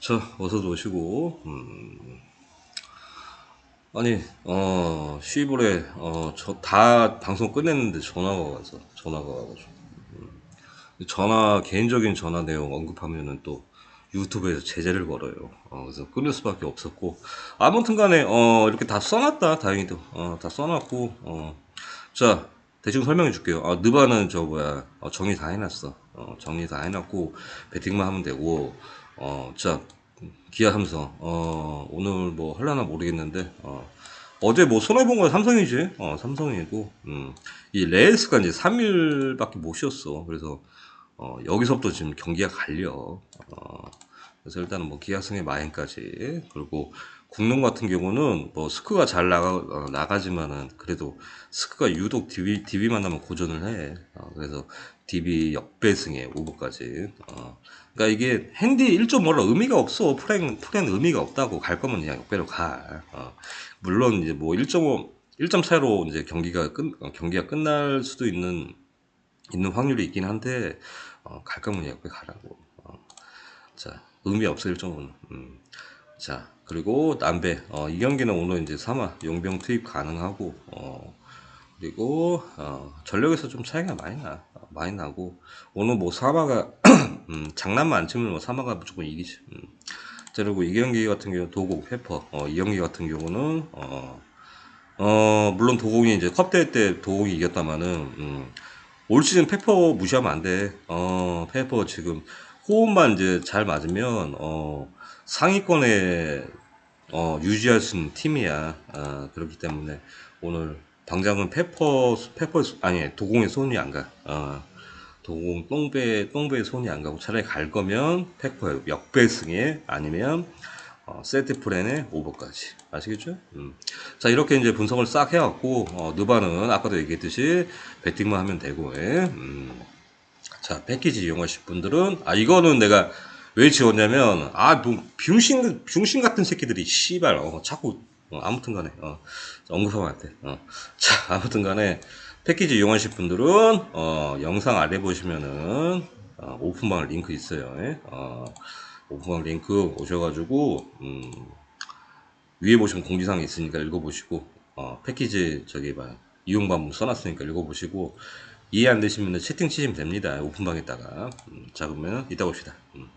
자, 어서도 오시고, 음, 아니, 어, 쉬브레, 어, 저 다 방송 끝냈는데 전화가 와서, 전화가 와가지고. 음, 전화, 개인적인 전화 내용 언급하면은 또 유튜브에서 제재를 걸어요. 어, 그래서 끊을 수밖에 없었고. 아무튼 간에, 어, 이렇게 다 써놨다, 다행히도. 어, 다 써놨고, 어. 자, 대충 설명해 줄게요. 아, 느바는 저 뭐야, 어, 정리 다 해놨어. 어, 정리 다 해놨고, 배팅만 하면 되고, 어, 자, 기아 삼성, 어, 오늘 뭐 할라나 모르겠는데, 어, 어제 뭐 손해본 건 삼성이지, 어, 삼성이고, 음, 이 레이스가 이제 3일밖에 못 쉬었어. 그래서, 어, 여기서부터 지금 경기가 갈려. 어, 그래서 일단은 뭐 기아승의 마행까지 그리고 국농 같은 경우는 뭐 스크가 잘 나가 어, 나가지만은 그래도 스크가 유독 DB DB만 나면 고전을 해. 어, 그래서 DB 역배승에 오버까지. 어, 그러니까 이게 핸디 1.5라 의미가 없어. 프랭 프랭 의미가 없다고 갈 거면 그냥 역배로 가. 어, 물론 이제 뭐 1.5 1점 차로 이제 경기가 끝 어, 경기가 끝날 수도 있는 있는 확률이 있긴 한데 어, 갈 거면 역배 가라고. 어. 자, 의미 없어 1.5는. 음. 자, 그리고 남배. 어, 이 경기는 오늘 이제 3화 용병 투입 가능하고 어, 그리고 어, 전력에서 좀 차이가 많이 나. 어, 많이 나고 오늘 뭐 3화가 음, 장난만 안 치면 뭐 3화가 무조건 이기지. 음. 자, 그리고 이 경기 같은 경우 도곡 페퍼. 어, 이 경기 같은 경우는 어, 어, 물론 도공이 이제 컵 대회 때 도공이 이겼다마는, 음, 올 시즌 페퍼 무시하면 안 돼. 어, 페퍼 지금 호흡만 이제 잘 맞으면, 어, 상위권에, 어, 유지할 수 있는 팀이야. 아, 그렇기 때문에 오늘 당장은 페퍼, 페퍼, 아니, 도공의 손이 안 가. 어, 도공, 똥배, 똥배의 손이 안 가고 차라리 갈 거면 페퍼 역배승에 아니면 어, 세트 플랜의 오버까지. 아시겠죠? 음. 자, 이렇게 이제 분석을 싹 해왔고, 어, 느바는 아까도 얘기했듯이 배팅만 하면 되고, 예. 음. 자, 패키지 이용하실 분들은, 아, 이거는 내가 왜 지웠냐면, 아, 뭐, 병신, 병신 같은 새끼들이, 씨발, 어, 자꾸, 어, 아무튼 간에, 어, 언급하면. 어. 자, 아무튼 간에, 패키지 이용하실 분들은, 어, 영상 아래 보시면은, 어, 오픈방 링크 있어요. 예. 어, 오픈방 링크 오셔가지고, 음, 위에 보시면 공지사항이 있으니까 읽어보시고, 어, 패키지, 저기, 봐, 이용 방법 써놨으니까 읽어보시고, 이해 안 되시면 채팅 치시면 됩니다. 오픈방에다가. 음, 자, 그러면 이따 봅시다. 음.